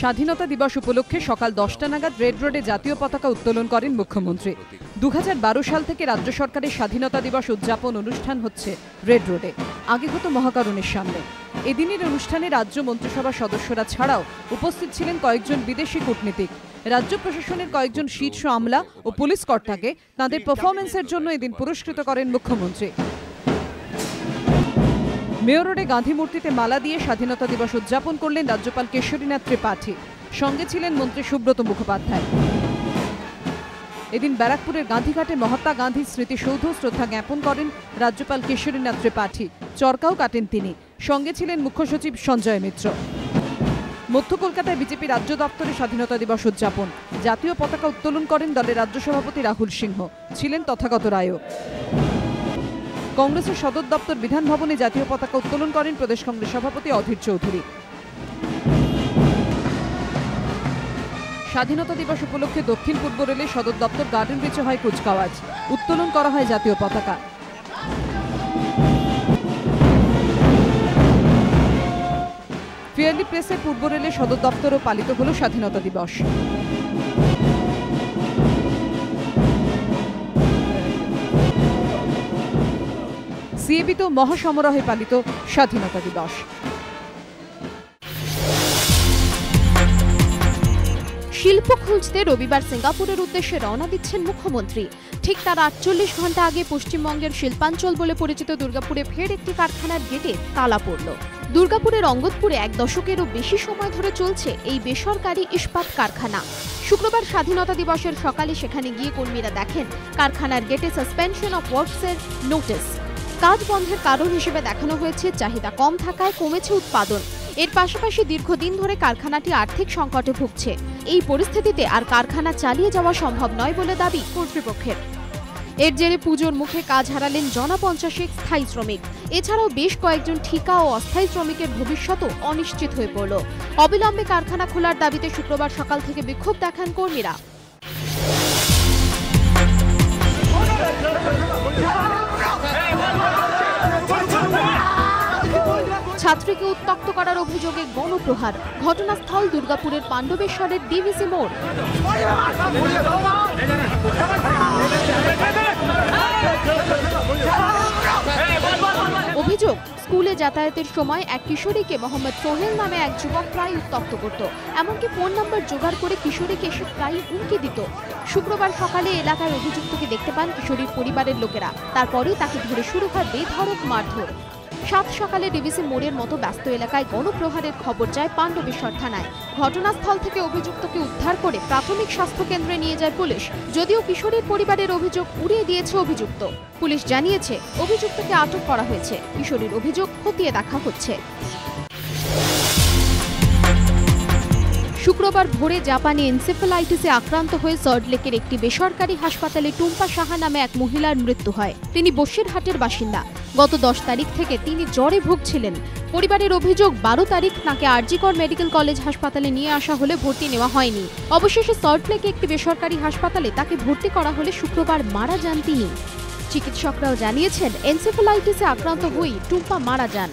স্বাধীনতা দিবস উপলক্ষে সকাল দশটা নাগাদ রেড রোডে জাতীয় পতাকা উত্তোলন করেন মুখ্যমন্ত্রী। দু হাজার বারো সাল থেকে রাজ্য সরকারের স্বাধীনতা দিবস উদযাপন অনুষ্ঠান হচ্ছে রেড রোডে। আগে হতো মহাকারণের সামনে। এদিনের অনুষ্ঠানে রাজ্য মন্ত্রিসভার সদস্যরা ছাড়াও উপস্থিত ছিলেন কয়েকজন বিদেশি কূটনীতিক। রাজ্য প্রশাসনের কয়েকজন শীর্ষ আমলা ও পুলিশ কর্তাকে তাঁদের পারফরমেন্সের জন্য এদিন পুরস্কৃত করেন মুখ্যমন্ত্রী। মেয়র রোডে গান্ধী মূর্তিতে মালা দিয়ে স্বাধীনতা দিবস উদযাপন করলেন রাজ্যপাল কেশরীনাথ ত্রিপাঠী। সঙ্গে ছিলেন মন্ত্রী সুব্রত মুখোপাধ্যায়। এদিন ব্যারাকপুরের গান্ধীঘাটে মহাত্মা গান্ধীর স্মৃতিসৌধ শ্রদ্ধা জ্ঞাপন করেন রাজ্যপাল কেশরীনাথ ত্রিপাঠী। চরকাও কাটেন তিনি। সঙ্গে ছিলেন মুখ্য সচিব সঞ্জয় মিত্র। মধ্য কলকাতায় বিজেপি রাজ্য দপ্তরে স্বাধীনতা দিবস উদযাপন। জাতীয় পতাকা উত্তোলন করেন দলের রাজ্য সভাপতি রাহুল সিংহ। ছিলেন তথাগত রায়ও কংগ্রেসের সদর দপ্তর বিধান ভবনে জাতীয় পতাকা উত্তোলন করেন প্রদেশ কংগ্রেস সভাপতি অধীর চৌধুরী। স্বাধীনতা দিবস উপলক্ষে দক্ষিণ পূর্ব রেলের সদর দপ্তর গার্ডেন রিচে হয় কুচকাওয়াজ। উত্তোলন করা হয় জাতীয় পতাকা। ফিয়ারলি প্রেসের পূর্ব রেলের সদর দপ্তরও পালিত হল স্বাধীনতা দিবস। সিএবিতেও মহাসমারোহে পালিত স্বাধীনতা দিবস। শিল্প খুঁজতে রবিবার সিঙ্গাপুরের উদ্দেশ্যে রওনা দিচ্ছেন মুখ্যমন্ত্রী। ঠিক তার আটচল্লিশ ঘণ্টা আগে পশ্চিমবঙ্গের শিল্পাঞ্চল বলে পরিচিত দুর্গাপুরে ফের একটি কারখানার গেটে তালা পড়ল। দুর্গাপুরের অঙ্গদপুরে এক দশকেরও বেশি সময় ধরে চলছে এই বেসরকারি ইস্পাত কারখানা। শুক্রবার স্বাধীনতা দিবসের সকালে সেখানে গিয়ে কর্মীরা দেখেন কারখানার গেটে সাসপেনশন অফ ওয়ার্কসের নোটিস কাজ বন্ধের কারণ হিসেবে দেখানো হয়েছে, চাহিদা কম থাকায় কমেছে উৎপাদন। এর পাশাপাশি দীর্ঘদিন ধরে কারখানাটি আর্থিক সংকটে ভুগছে। এই পরিস্থিতিতে আর কারখানা চালিয়ে যাওয়া সম্ভব নয় বলে দাবি কর্তৃপক্ষের। এর জেরে পুজোর মুখে কাজ হারালেন জনা জনপঞ্চাশেক স্থায়ী শ্রমিক। এছাড়াও বেশ কয়েকজন ঠিকা ও অস্থায়ী শ্রমিকের ভবিষ্যতও অনিশ্চিত হয়ে পড়ল। অবিলম্বে কারখানা খোলার দাবিতে শুক্রবার সকাল থেকে বিক্ষোভ দেখান কর্মীরা। ছাত্রীকে উত্তক্ত করার অভিযোগে গণপ্রহার। ঘটনাস্থল দুর্গাপুরের পাণ্ডবেশ্বরের ডিভিসি মোড়। অভিযোগ, স্কুলে যাতায়াতের সময় এক কিশোরীকে মোহাম্মদ সোহেল নামে এক যুবক প্রায় উত্তক্ত করত। এমনকি ফোন নাম্বার জোগাড় করে কিশোরীকে এসে প্রায় হুমকি দিত। শুক্রবার সকালে এলাকার অভিযুক্তকে দেখতে পান কিশোরীর পরিবারের লোকেরা। তারপরেই তাকে ধরে শুরু হয় বেধড়ক মারধর। সাত সকালে ডিবিসি মোড়ের মতো ব্যস্ত এলাকায় গণপ্রহারের খবর যায় পাণ্ডবেশ্বর থানায়। ঘটনাস্থল থেকে অভিযুক্তকে উদ্ধার করে প্রাথমিক স্বাস্থ্য কেন্দ্রে নিয়ে যায় পুলিশ। যদিও কিশোরীর পরিবারের অভিযোগ উড়িয়ে দিয়েছে অভিযুক্ত। পুলিশ জানিয়েছে, অভিযুক্তকে আটক করা হয়েছে। কিশোরীর অভিযোগ খতিয়ে দেখা হচ্ছে। শুক্রবার ভোরে জাপানি এনসেফেলাইটিসে আক্রান্ত হয়ে সল্টলেকের একটি বেসরকারি হাসপাতালে টুম্পা সাহা নামে এক মহিলার মৃত্যু হয়। তিনি বসিরহাটের বাসিন্দা। গত দশ তারিখ থেকে তিনি জ্বরে ভুগছিলেন। পরিবারের অভিযোগ, বারো তারিখ তাকে আরজিকর মেডিকেল কলেজ হাসপাতালে নিয়ে আসা হলে ভর্তি নেওয়া হয়নি। অবশেষে সল্টলেকে একটি বেসরকারি হাসপাতালে তাকে ভর্তি করা হলে শুক্রবার মারা যান তিনি। চিকিৎসকরাও জানিয়েছেন, এনসেফেলাইটিসে আক্রান্ত হয়েই টুম্পা মারা যান।